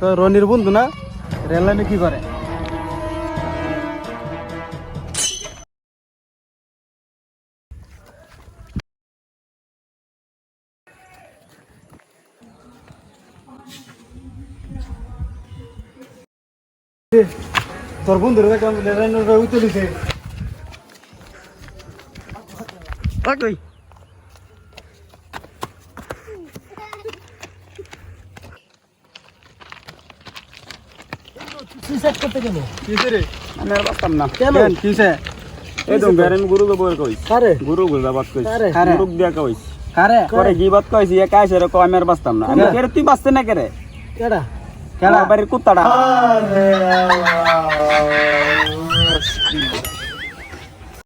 তো রনির বন্ধু না? রেল লাইনে কি করে? তোর বন্ধুর দেখলাম রেল লাইনের উতলিছে সুইসাইড করতে গেল? কিসে রে আমি আর পারতাম না। কেন? কেন? কিসে? এই তো বেরেন গুরু তো বই কইস। কারে? গুরু গুলা বাত কইস। কারে? কারে? গুরু দিয়া কইস। কারে? পরে কি বাত কইস এ কাইছে রে কো আমি আর না। আমি। কেরে তুই বাঁচতে না কেরে কেডা? কেডা? বাড়ির কুত্তাটা। আরে আল্লাহ।